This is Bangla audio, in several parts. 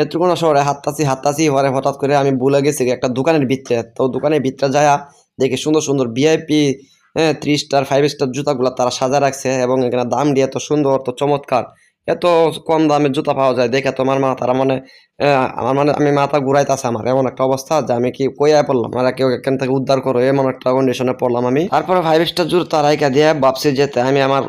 নেত্রকোনা শহরে হাততাছি হাততাছি পরে হঠাৎ করে আমি ভুলে গেছি একটা দোকানের ভিতরে। তো দোকানের ভিতরে যায়া দেখি সুন্দর সুন্দর ভিআইপি হ্যাঁ থ্রি স্টার ফাইভ স্টার জুতাগুলো তারা সাজা রাখছে এবং এখানে দাম দিয়ে এত সুন্দর তো চমৎকার। এত কম দামের জুতা পাওয়া যায়, দেখে তোমার মা তারা মানে আমার মানে আমি মাথা ঘুরাইতেছে আমার, এমন একটা অবস্থা যে আমি কি কইয়া পড়লাম। আর কেউ এখান থেকে উদ্ধার করো, এমন একটা কন্ডিশনে পড়লাম আমি। তারপরে ফাইভ স্টার জুতা রাইকা দিয়ে ভাবছি যেতে, আমি আমার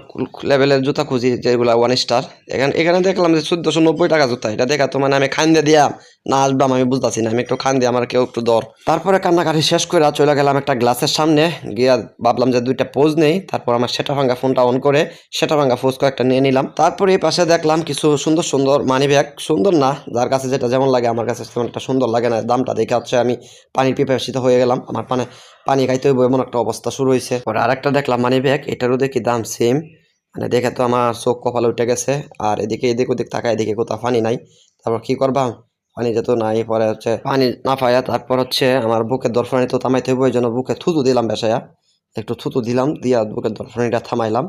লেভেলের জুতা খুঁজি যেগুলা ওয়ান স্টার এখানে এখানে দেখলাম যে চোদ্দশো নব্বই টাকা জুতা, এটা দেখা তো মানে আমি খান দিয়ে দিয়া না আসবাম, আমি বুঝতেছি না, আমি একটু খান দিয়ে আমার কেউ একটু দর। তারপরে কান্নাকাটি শেষ করে চলে গেলাম একটা গ্লাসের সামনে, গিয়া ভাবলাম যে দুইটা পোজ নেই, তারপর আমার সেটা ভাঙ্গা ফোনটা অন করে, সেটা ভাঙ্গা পোজ কয়েকটা নিয়ে নিলাম। তারপরে এই পাশে দেখলাম কিছু সুন্দর সুন্দর মানি ব্যাগ সুন্দর না, যার কাছে যেটা যেমন লাগে, আমার কাছে তেমন একটা সুন্দর লাগে না। দামটা দেখে হচ্ছে আমি পানির পিপাসিত হয়ে গেলাম। আমার মানে পানি খাইতে হইব এমন একটা অবস্থা শুরু হয়েছে পরে আরেকটা দেখলাম মানি ব্যাগ এটারও দেখি দাম সেম মানে দেখে তো আমার চোখ কপালে উঠে গেছে। আর এদিকে এদিক ওদিক তাকায় এদিকে কোথাও পানি নাই। তারপর কি করবা? পানি যেত নাই, পরে হচ্ছে পানি না পাইয়া তারপর হচ্ছে আমার বুকের দর্শনী তো থামাইতে হইব, ওই জন্য বুকে থুতু দিলাম বেসায়া। একটু থুতু দিলাম, দিয়া বুকের দর্শনীটা থামাইলাম।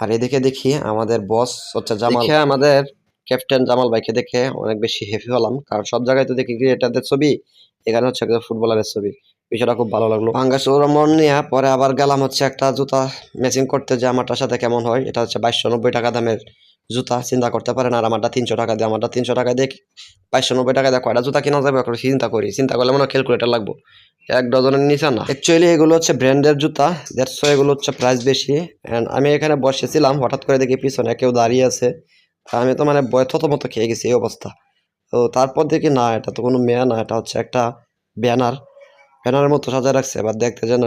আর এদিকে দেখি আমাদের বস হচ্ছে জামাল। দেখে আমাদের ক্যাপ্টেন জামাল ভাইকে দেখে অনেক বেশি হ্যাপি হলাম। কারণ সব জায়গায় তো দেখি ক্রিকেটারদের ছবি এখানে হচ্ছে একজন ফুটবলারের ছবি। বিষয়টা খুব ভালো লাগল। ভাঙ্গা মন নিয়ে পরে আবার গেলাম হচ্ছে একটা জুতা ম্যাচিং করতে যে আমারটার সাথে কেমন হয়। এটা হচ্ছে বাইশশো নব্বই টাকা দামের জুতা চিন্তা করতে পারেন আর আমারটা তিনশো টাকা দিয়ে আমারটা তিনশো টাকা দিয়ে বাইশশো নব্বই টাকা দিয়ে কয়টা জুতা কিনা যাবে? এখন চিন্তা করি। চিন্তা করলে মনে হয় ক্যালকুলেটার লাগবো। এক ডজনের নিচে না। অ্যাকচুয়ালি এগুলো হচ্ছে ব্র্যান্ডের জুতা দেড়শো এগুলো হচ্ছে প্রাইস বেশি। অ্যান্ড আমি এখানে বসেছিলাম, হঠাৎ করে দেখি পিছনে কেউ দাঁড়িয়ে আছে। আমি তো মানে বয়থত মতো খেয়ে গেছি এই অবস্থা। তো তারপর দেখি, না, এটা তো কোনো মেয়ে না, এটা হচ্ছে একটা ব্যানার ব্যানারের মতো সাজা রাখছে, এবার দেখতে যেন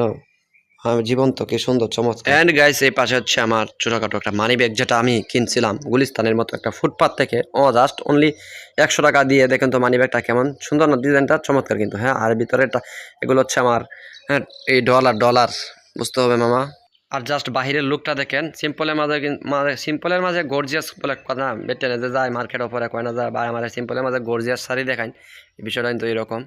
আমি জীবন্ত, কি সুন্দর, চমৎকার। অ্যান্ড গাইস এই পাশে হচ্ছে আমার ছোটখাটো একটা মানি ব্যাগ যেটা আমি কিনছিলাম গুলিস্তানের মতো একটা ফুটপাথ থেকে। ও জাস্ট অনলি একশো টাকা দিয়ে দেখেন তো মানি ব্যাগটা কেমন। সুন্দর না ডিজাইনটা চমৎকার কিন্তু। হ্যাঁ আর ভিতরে এটা এগুলো হচ্ছে আমার হ্যাঁ এই ডলার ডলার বুঝতে হবে মামা। আর জাস্ট বাহিরের লুকটা দেখেন সিম্পলের মাঝে মাঝে সিম্পলের মাঝে গর্জিয়াস বলে কথা বেটে যে যায় মার্কেট ওপরে কয় না যায়, বা আমার সিম্পলের মাঝে গর্জিয়াস শাড়ি দেখান এই বিষয়টা কিন্তু এরকম।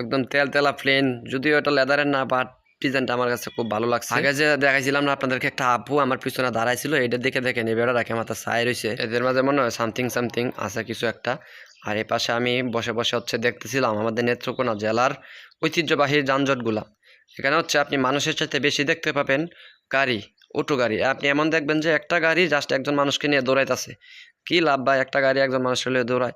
একদম তেল তেলা প্লেন যদিও এটা লেদারের না বাট ডিজাইনটা আমার কাছে খুব ভালো লাগছে। আগে যে দেখাইছিলাম না আপনাদেরকে, একটা আপু আমার পিছনে দাঁড়াইছিল, এটা দেখে দেখেন এবারে রাখে মাথা সাই রয়েছে এদের মাঝে মনে হয় সামথিং সামথিং আছে কিছু একটা। আর এ পাশে আমি বসে বসে হচ্ছে দেখতেছিলাম আমাদের নেত্রকোনা জেলার ঐতিহ্যবাহী যানজটগুলা। এখানে হচ্ছে আপনি মানুষের সাথে বেশি দেখতে পাবেন গাড়ি, অটো গাড়ি। আপনি এমন দেখবেন যে একটা গাড়ি জাস্ট একজন মানুষকে নিয়ে দৌড়াইতেছে। কি লাভ ভাই, একটা গাড়ি একজন মানুষের নিয়ে দৌড়ায়?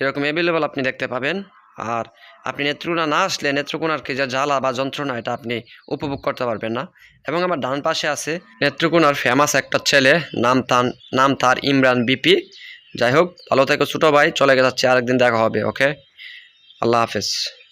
এরকম অ্যাভেলেবল আপনি দেখতে পাবেন। আর আপনি নেত্রকোনা না আসলে নেত্রকোনার কি যে জ্বালা বা যন্ত্রণা এটা আপনি উপভোগ করতে পারবেন না। এবং আমার ডান পাশে আছে নেত্রকোনার ফেমাস একটা ছেলে, নাম তার নাম তার ইমরান বিপি। যাই হোক, ভালো থেকে ছোটো ভাই, চলে যাচ্ছে আরেকদিন দেখা হবে ওকে আল্লাহ হাফেজ।